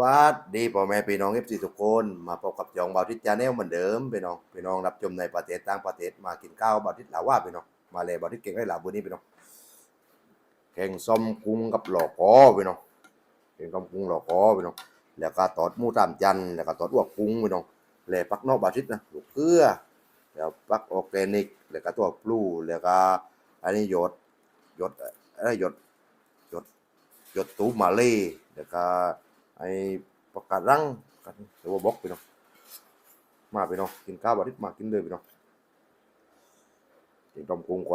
วัดดีพ่อแม่พี่น้องเอฟซีทุกคนมาพบกับจองบาวทิศจาแนลเหมือนเดิมพี่น้องพี่น้องรับชมในประเทศต่างประเทศมากินข้าวบาวทิศลาว่าพี่น้องมาเลยบาวทิศเก่งให้ลาบุนี้พี่น้องแข่งส้อมกุ้งกับหลอกคอพี่น้องแข่งกับกุ้งหลอกคอพี่น้องแล้วก็ตอดมูตามจันแล้วก็ตอดอวกกุ้งพี่น้องแล้วปักนอกบาวทิศนะลูกเกลือแล้วปักออร์แกนิก แล้วก็ตัวปลูแล้วก็อันนี้หยดหยดอะไรหยดหยดหยดตูมาเล่แล้วก็ ไอ้ปากกาดรังกันหรือว่าบล็อกไปเนาะมาไปเนาะกินข้าวบาริษมากินเลยไปเนาะกินต้มกุ้งก่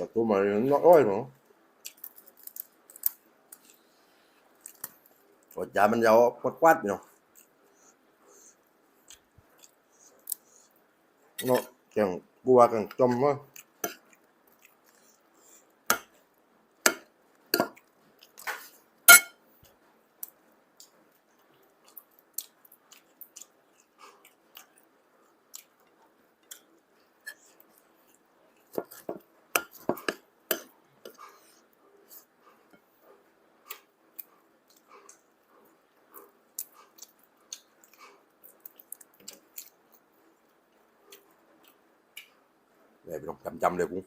แต่ตัวใหม่น้อยเนาะรสชาติมันยาวก วาดๆเนาะเนาะแกงบัวแกงอะไปลองจำๆเลยกู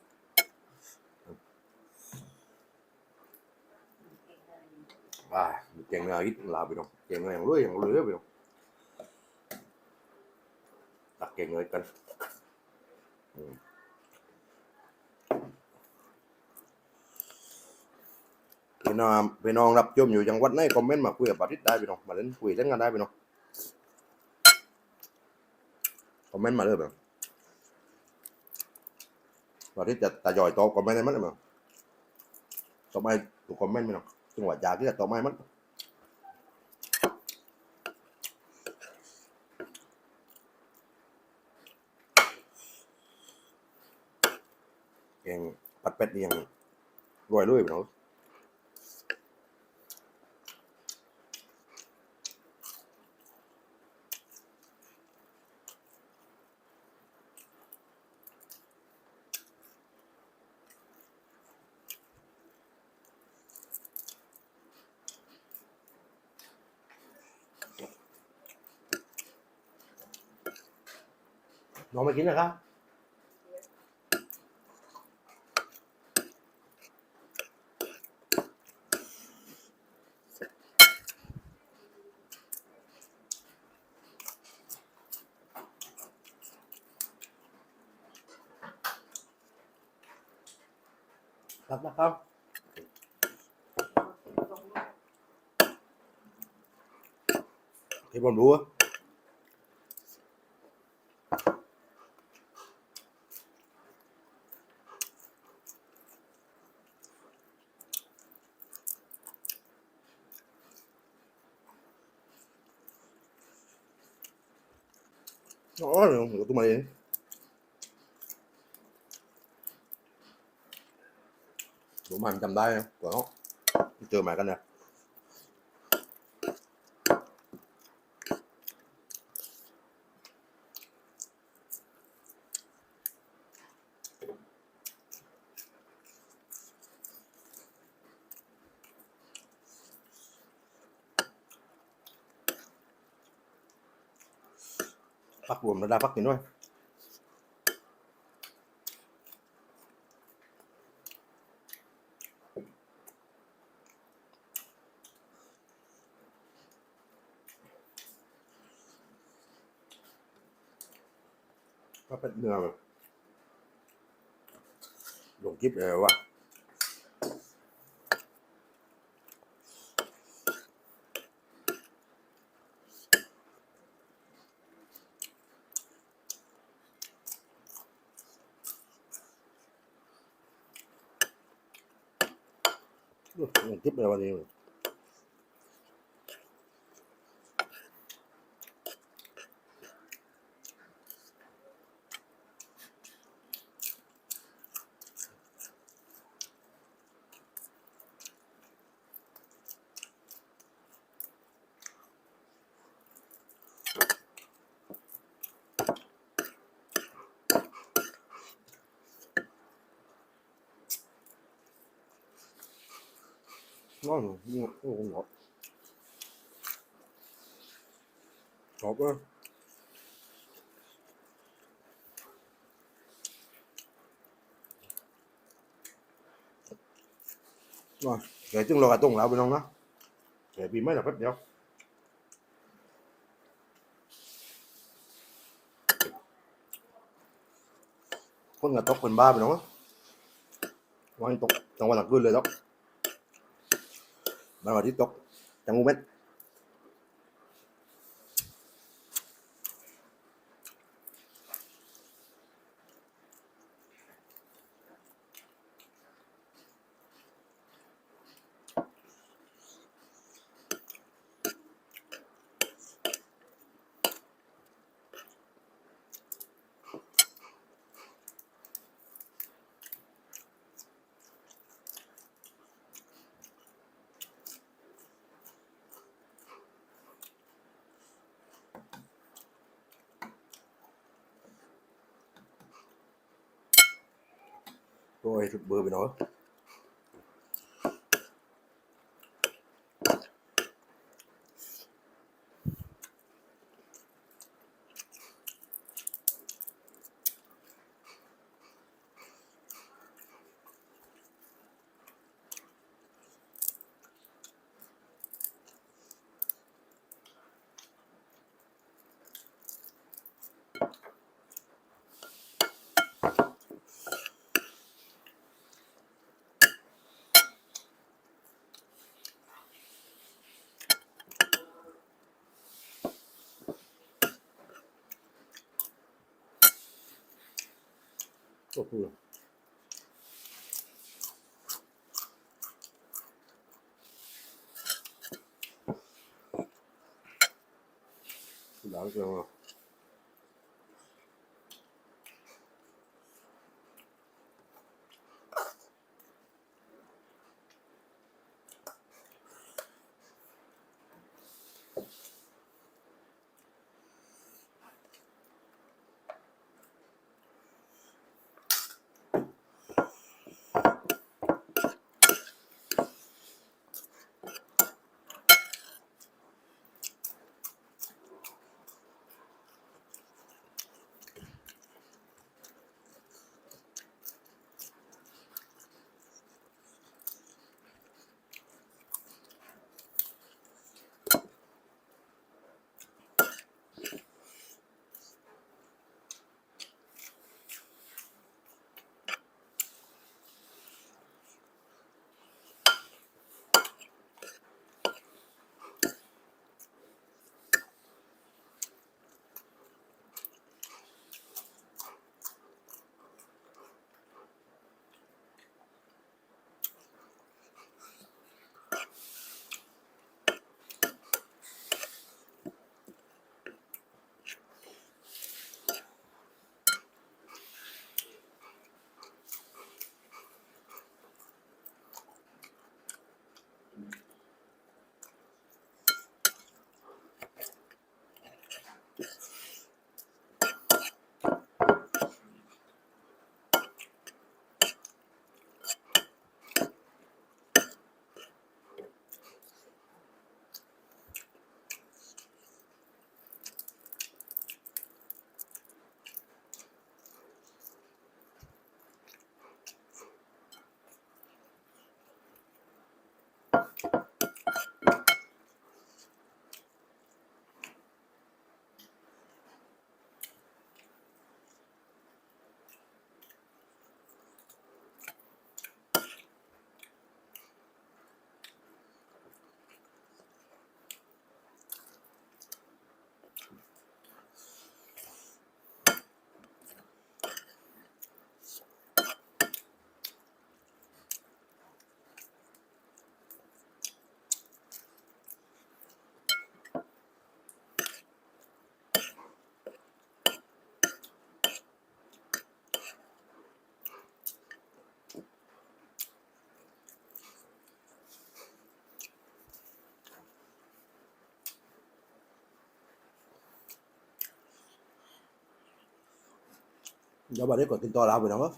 อ่าเก่งเลยอีกลาไปลองเก่งเลยอย่างรื่ยอย่างเรือยไปลองตักเก่งเลยกันพี่น้องพี่น้องรับชมอยู่จังหวัดไหนคอมเมนต์มาคุยกับปาทิตได้พี่น้องมาเล่นคุยเล่นกันได้พี่น้องคอมเมนต์มาเลยพี่น้อง ว่าที่จะตะยอยตอบคอมเมนต์ให้มันมั้งตอบไม่ถูกคอมเมนต์ไหมเนาะจังหวะยากที่จะตอบไม่มันเองปัดเป็ดนี่ยังรวยรวยเนาะ น้องไม่กินนะครั บครับนะครับที่ผมรู้ักรวมระดาพักกินด้วยก็เป็นเนื้อแบบลงคลิปเลยว่า ลงคลิ ปเลยวันนี้น้อยนี่โอ้โหหอมหอมเลย rồi để chung là tung lại bên trong đó để vì mấy là phép đéo con ngà tóc phần ba bên đó quay tóc trong quan là cười เลย tóc Đó là tiếp tục trong rồi thịt bừa bị 受不了，你拿个钱吧。 เดี๋ยววันนี้กดกินต่อแล้วไปน้องเอ้ย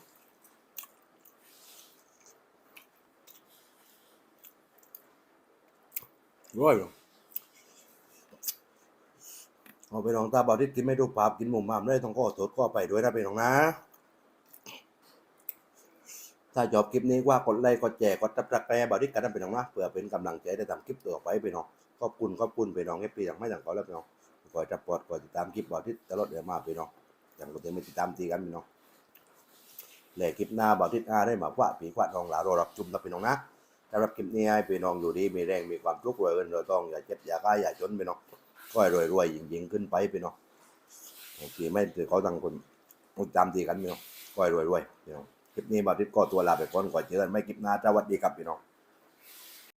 ร้อยอยู่เอาไปน้องตาบอดที่กินไม่ดูภาพกินหมุมมามเลยต้องก็สดก็ไปด้วยนะไปน้องนะ ถ้าชอบคลิปนี้ว่ากดไลค์กดแชร์กดตับตักไปให้บอดี้กันนะไปน้องนะเพื่อเป็นกำลังใจได้ทำคลิปต่อไปไปน้องขอบคุณขอบคุณไปน้องเอฟปีอย่างไม่ต่างก่อนแล้วไปน้องคอยจับปอดคอยติดตามคลิปบอดี้ตลอดเดือนมาไปน้อง อย่างเราจะไม่ติดตามตีกันไปน้องแหล่คลิปหน้าบ่าวทิศอาได้มาว่าปีกว่าทองหลาเรรับจุ่มรับพี่น้องนะสำหรับคลิปนี้ให้พี่น้องอยู่ดีมีแรงมีความทุกข์รวยเงินรวยทองอย่าเจ็บอย่าก้าอย่าจนพี่น้องก็รวยรวยยิ่งยิ่งขึ้นไปพี่น้องโอเคไม่ถือเขาตั้งคนจำตีกันพี่น้องก็รวยรวยพี่น้องคลิปนี้บ่าวทิศก็ตัวลาไปก่อนก่อนเจอกันไม่คลิปหน้าสวัสดีครับพี่น้อง